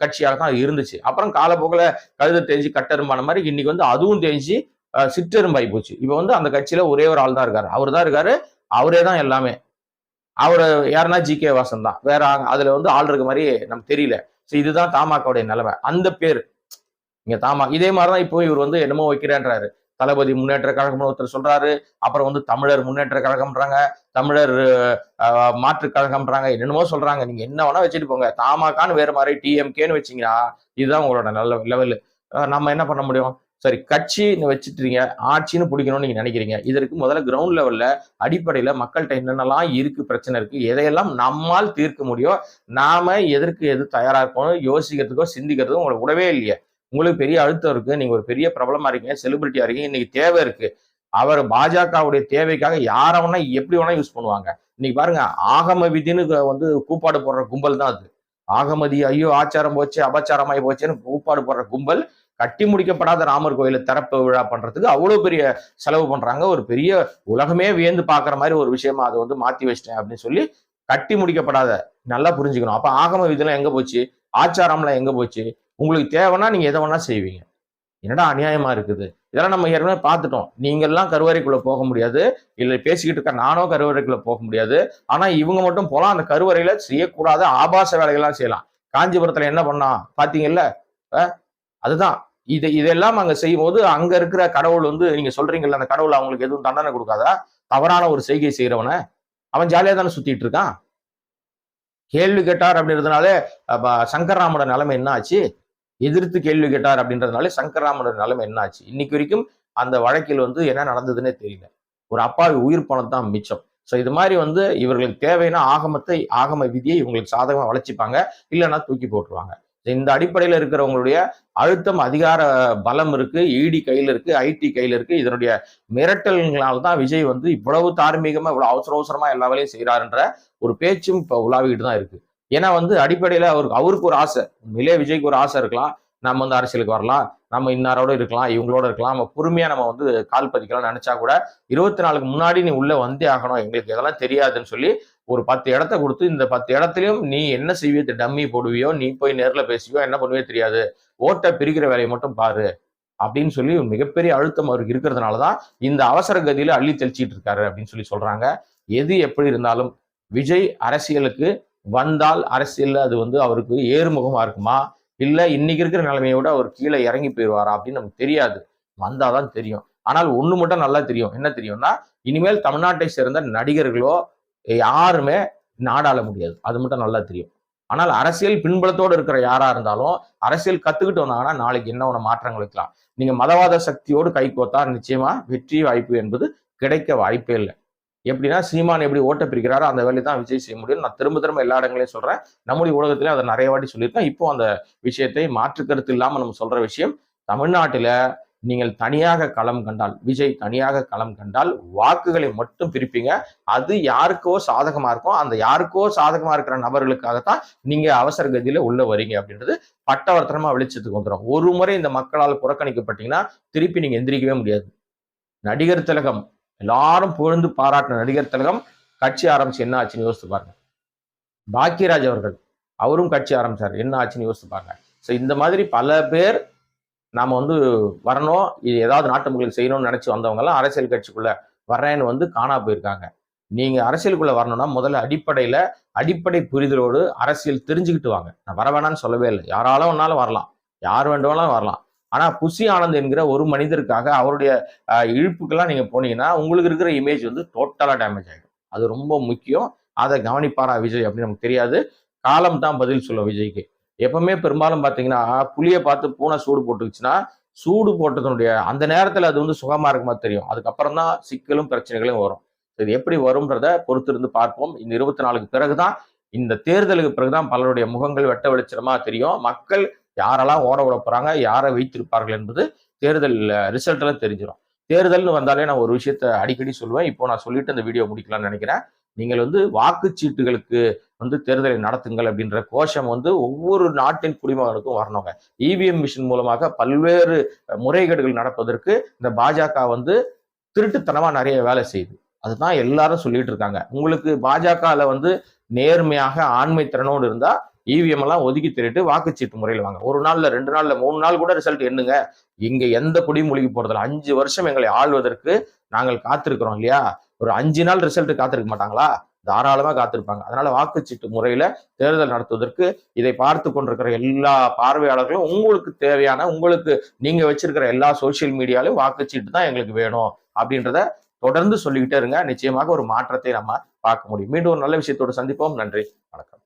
Speaker 1: கட்சியாக தான் இருந்துச்சு. அப்புறம் காலப்போக்கில் கழுத தேஞ்சு கட்டெரும்பான மாதிரி இன்னைக்கு வந்து அதுவும் தேஞ்சு அஹ், போச்சு. இப்போ வந்து அந்த கட்சியில ஒரே ஒரு ஆள் தான் இருக்காரு. அவர் தான் இருக்காரு. அவரே தான் எல்லாமே. அவர் யாருன்னா ஜி. கே. வாசன் தான். வேற அதுல வந்து ஆள் இருக்க மாதிரி நமக்கு தெரியல. ஸோ இதுதான் தாமாக்காவுடைய நிலைமை. அந்த பேர். இங்க தாமா இதே மாதிரிதான் இப்போ இவர் வந்து என்னமோ வைக்கிறேன்றாரு. தளபதி முன்னேற்ற கழகம்னு ஒருத்தர் சொல்றாரு. அப்புறம் வந்து தமிழர் முன்னேற்ற கழகம்ன்றாங்க. தமிழர் மாற்றுக் கழகம்ன்றாங்க. என்னென்னமோ சொல்றாங்க. நீங்க என்ன வேணா வச்சுட்டு போங்க. தாமாக்கான்னு வேற மாதிரி டிஎம்கேன்னு வச்சீங்கன்னா இதுதான் உங்களோட நல்ல லெவலு நம்ம என்ன பண்ண முடியும்? சரி கட்சின்னு வச்சுட்டுறீங்க. ஆட்சின்னு பிடிக்கணும்னு நீங்க நினைக்கிறீங்க. இதற்கு முதல்ல கிரவுண்ட் லெவல்ல அடிப்படையில மக்கள்கிட்ட என்னென்னலாம் இருக்கு பிரச்சனை இருக்கு எதையெல்லாம் நம்மால் தீர்க்க முடியும் நாம எதற்கு எது தயாரா இருக்கணும் யோசிக்கிறதுக்கோ சிந்திக்கிறதுக்கோ உங்களுக்கு விடவே இல்லையே. உங்களுக்கு பெரிய அழுத்தம் இருக்கு. நீங்க ஒரு பெரிய பிரபலமா இருக்கீங்க. செலிபிரிட்டியா இருக்கீங்க. இன்னைக்கு தேவை இருக்கு. அவர் பாஜகவுடைய தேவைக்காக யாரை வேணா எப்படி வேணா யூஸ் பண்ணுவாங்க. இன்னைக்கு பாருங்க ஆகம விதின்னு வந்து கூப்பாடு போடுற கும்பல் தான் அது. ஆகமதி ஐயோ ஆச்சாரம் போச்சு அபச்சாரமாயி போச்சுன்னு கூப்பாடு போடுற கும்பல் கட்டி முடிக்கப்படாத ராமர் கோயில திறப்பு விழா பண்றதுக்கு அவ்வளவு பெரிய செலவு பண்றாங்க. ஒரு பெரிய உலகமே வியந்து பாக்குற மாதிரி ஒரு விஷயமா அதை வந்து மாத்தி வச்சிட்டேன் அப்படின்னு சொல்லி கட்டி முடிக்கப்படாத நல்லா புரிஞ்சுக்கணும். அப்ப ஆகம விதிலாம் எங்க போச்சு? ஆச்சாரம்லாம் எங்க போச்சு? உங்களுக்கு தேவைன்னா நீங்கள் எதை வேணால் செய்வீங்க. என்னடா அநியாயமாக இருக்குது? இதெல்லாம் நம்ம ஏற்கனவே பார்த்துட்டோம். நீங்கள்லாம் கருவறைக்குள்ளே போக முடியாது. இல்லை பேசிக்கிட்டு இருக்க நானும் கருவறைக்குள்ளே போக முடியாது. ஆனால் இவங்க மட்டும் போகலாம் அந்த கருவறையில் செய்யக்கூடாத ஆபாச வேலைகள்லாம் செய்யலாம். காஞ்சிபுரத்தில் என்ன பண்ணா? பார்த்தீங்கல்ல அதுதான். இது இதெல்லாம் அங்கே செய்யும்போது அங்கே இருக்கிற கடவுள் வந்து நீங்கள் சொல்கிறீங்கல்ல அந்த கடவுள் அவங்களுக்கு எதுவும் தண்டனை கொடுக்காதா? தவறான ஒரு செய்கை செய்கிறவனை அவன் ஜாலியாக தானே சுற்றிட்டு இருக்கான்? கேள்வி கேட்டார் அப்படின்றதுனாலே அப்ப சங்கர்ராமோட நிலைமை என்ன ஆச்சு? எதிர்த்து கேள்வி கேட்டார் அப்படின்றதுனால சங்கராமனோட நிலைமை என்ன ஆச்சு இன்னைக்கு வரைக்கும் அந்த வழக்கில் வந்து என்ன நடந்ததுன்னே தெரியல. ஒரு அப்பாவி உயிர் பணம் தான் மிச்சம். ஸோ இது மாதிரி வந்து இவர்களுக்கு தேவைன்னா ஆகமத்தை ஆகம விதியை இவங்களுக்கு சாதகமாக வளைச்சிப்பாங்க இல்லைன்னா தூக்கி போட்டுருவாங்க. இந்த அடிப்படையில் இருக்கிறவங்களுடைய அழுத்தம் அதிகார பலம் இருக்கு இடி கையில் இருக்கு ஐடி கையில் இருக்கு. இதனுடைய மிரட்டல்களால் தான் விஜய் வந்து இவ்வளவு தார்மீகமா இவ்வளவு அவசர அவசரமா எல்லா வேலையும் செய்யறாருன்ற ஒரு பேச்சும் இப்போ உலாவிக்கிட்டு தான் இருக்கு. ஏன்னா வந்து அடிப்படையில் அவருக்கு அவருக்கு ஒரு ஆசை. உண்மையிலே விஜய்க்கு ஒரு ஆசை இருக்கலாம். நம்ம வந்து அரசியலுக்கு வரலாம். நம்ம இன்னாரோட இருக்கலாம் இவங்களோட இருக்கலாம். நம்ம பொறுமையாக நம்ம வந்து கால் பதிக்கலாம் நினச்சா கூட இருபத்தி நாலுக்கு முன்னாடி நீ உள்ளே வந்தே ஆகணும். எங்களுக்கு இதெல்லாம் தெரியாதுன்னு சொல்லி ஒரு பத்து இடத்த கொடுத்து இந்த பத்து இடத்துலையும் நீ என்ன செய்வியோ டம்மி போடுவியோ நீ போய் நேரில் பேசுவியோ என்ன பண்ணுவே தெரியாது. ஓட்டை பிரிக்கிற வேலையை மட்டும் பாரு அப்படின்னு சொல்லி ஒரு மிகப்பெரிய அழுத்தம் அவருக்கு இருக்கிறதுனால தான் இந்த அவசர கதியில அள்ளி தெளிச்சிட்டு இருக்காரு அப்படின்னு சொல்லி சொல்றாங்க. எது எப்படி இருந்தாலும் விஜய் அரசியலுக்கு வந்தால் அரசியலில் அது வந்து அவருக்கு ஏறுமுகமாக இருக்குமா? இல்லை இன்னைக்கு இருக்கிற நிலைமையை விட அவர் கீழே இறங்கி போயிடுவாரா அப்படின்னு நமக்கு தெரியாது. வந்தால் தான் தெரியும். ஆனால் ஒன்று மட்டும் நல்லா தெரியும். என்ன தெரியும்னா இனிமேல் தமிழ்நாட்டை சேர்ந்த நடிகர்களோ யாருமே நாடாள முடியாது. அது மட்டும் நல்லா தெரியும். ஆனால் அரசியல் பின்புலத்தோடு இருக்கிற யாரா இருந்தாலும் அரசியல் கத்துக்கிட்டு வந்தாங்கன்னா நாளைக்கு என்ன ஒன்று மாற்றங்கள் வைக்கலாம். நீங்க மதவாத சக்தியோடு கை கோத்தா நிச்சயமா வெற்றி வாய்ப்பு என்பது கிடைக்க வாய்ப்பே இல்லை. எப்படின்னா சீமான் எப்படி ஓட்ட பிரிக்கிறாரோ அந்த வேலையை தான் விஜய் செய்ய முடியும் நான் திரும்ப திரும்ப எல்லா இடங்களையும் சொல்றேன். நம்முடைய ஊடகத்திலே அதை நிறைய வாட்டி சொல்லியிருக்கேன். இப்போ அந்த விஷயத்தை மாற்று கருத்து இல்லாம நம்ம சொல்ற விஷயம் தமிழ்நாட்டில நீங்கள் தனியாக களம் கண்டால் விஜய் தனியாக களம் கண்டால் வாக்குகளை மட்டும் பிரிப்பீங்க. அது யாருக்கோ சாதகமா இருக்கும் அந்த யாருக்கோ சாதகமா இருக்கிற நபர்களுக்காகத்தான் நீங்க அவசர கதியில உள்ள வரீங்க அப்படின்றது பட்டவர்த்தனமா வெளிச்சத்துக்கு வந்துடும் ஒரு முறை இந்த மக்களால் புறக்கணிக்கப்பட்டீங்கன்னா திருப்பி நீங்க எந்திரிக்கவே முடியாது. நடிகர் திலகம் எல்லாரும் புகழ்ந்து பாராட்டின நடிகர் திலகம் கட்சி ஆரம்பிச்சு என்ன ஆச்சுன்னு யோசித்து பாருங்க. பாக்கியராஜ் அவர்கள் அவரும் கட்சி ஆரம்பிச்சார். என்ன ஆச்சுன்னு யோசித்து பாருங்க. ஸோ இந்த மாதிரி பல பேர் நாம் வந்து வரணும். இது ஏதாவது நாட்டு மக்களுக்கு செய்யணும்னு நினச்சி வந்தவங்கெல்லாம் அரசியல் கட்சிக்குள்ளே வர்றேன்னு வந்து காணா போயிருக்காங்க. நீங்கள் அரசியலுக்குள்ளே வரணும்னா முதல்ல அடிப்படையில் அடிப்படை புரிதலோடு அரசியல் தெரிஞ்சுக்கிட்டு வாங்க. நான் வர வேணாம்னு சொல்லவே இல்லை. யாராலும் ஒன்றாலும் வரலாம். யார் வேண்டுமானாலும் வரலாம். ஆனா புசி ஆனந்த் என்கிற ஒரு மனிதருக்காக அவருடைய இழுப்புக்கெல்லாம் நீங்க போனீங்கன்னா உங்களுக்கு இருக்கிற இமேஜ் வந்து டோட்டலா டேமேஜ் ஆகிடும் அது ரொம்ப முக்கியம். அதை கவனிப்பாரா விஜய் அப்படின்னு நமக்கு தெரியாது. காலம் தான் பதில் சொல்லும் விஜய்க்கு. எப்பவுமே பெரும்பாலும் பார்த்தீங்கன்னா புளியை பார்த்து பூனை சூடு போட்டுச்சுன்னா சூடு போட்டதனுடைய அந்த நேரத்தில் அது வந்து சுகமா இருக்குமா தெரியும். அதுக்கப்புறம் தான் சிக்கலும் பிரச்சனைகளும் வரும். இது எப்படி வரும்ன்றத பொறுத்திருந்து பார்ப்போம். இந்த இருபத்தி நாலுக்கு பிறகுதான் இந்த தேர்தலுக்கு பிறகுதான் பலருடைய முகங்கள் வெட்ட வெளிச்சமா தெரியும். மக்கள் யாரெல்லாம் ஓட விட போறாங்க யாரை வைத்திருப்பார்கள் என்பது தேர்தல் ரிசல்ட்டில் தெரிஞ்சிடும் தேர்தல்னு வந்தாலே நான் ஒரு விஷயத்த அடிக்கடி சொல்லுவேன். இப்போ நான் சொல்லிட்டு இந்த வீடியோ முடிக்கலாம்னு நினைக்கிறேன். நீங்கள் வந்து வாக்குச்சீட்டுகளுக்கு வந்து தேர்தலை நடத்துங்கள் அப்படின்ற கோஷம் வந்து ஒவ்வொரு நாட்டின் குடிமகனுக்கும் வரணுங்க. இவிஎம் மிஷின் மூலமாக பல்வேறு முறைகேடுகள் நடப்பதற்கு இந்த பாஜக வந்து திருட்டுத்தனமாக நிறைய வேலை செய்யுது. அதுதான் எல்லாரும் சொல்லிட்டு இருக்காங்க. உங்களுக்கு பாஜகவில் வந்து நேர்மையாக ஆண்மை திறனோடு இருந்தால் இவிஎம் எல்லாம் ஒதுக்கி திருட்டு வாக்குச்சீட்டு முறையில் வாங்க. ஒரு நாள்ல ரெண்டு நாள்ல மூணு நாள் கூட ரிசல்ட் என்னங்க இங்க எந்த குடிமொழிக்கு போறதில்ல. அஞ்சு வருஷம் எங்களை ஆள்வதற்கு நாங்கள் காத்திருக்கிறோம் இல்லையா? ஒரு அஞ்சு நாள் ரிசல்ட் காத்திருக்க மாட்டாங்களா? தாராளமா காத்திருப்பாங்க. அதனால வாக்குச்சீட்டு முறையில தேர்தல் நடத்துவதற்கு இதை பார்த்து கொண்டிருக்கிற எல்லா பார்வையாளர்களும் உங்களுக்கு தேவையான உங்களுக்கு நீங்க வச்சிருக்கிற எல்லா சோசியல் மீடியாலையும் வாக்குச்சீட்டு தான் எங்களுக்கு வேணும் அப்படின்றத தொடர்ந்து சொல்லிக்கிட்டே இருங்க. நிச்சயமாக ஒரு மாற்றத்தை நம்ம பார்க்க முடியும். மீண்டும் ஒரு நல்ல விஷயத்தோடு சந்திப்போம். நன்றி. வணக்கம்.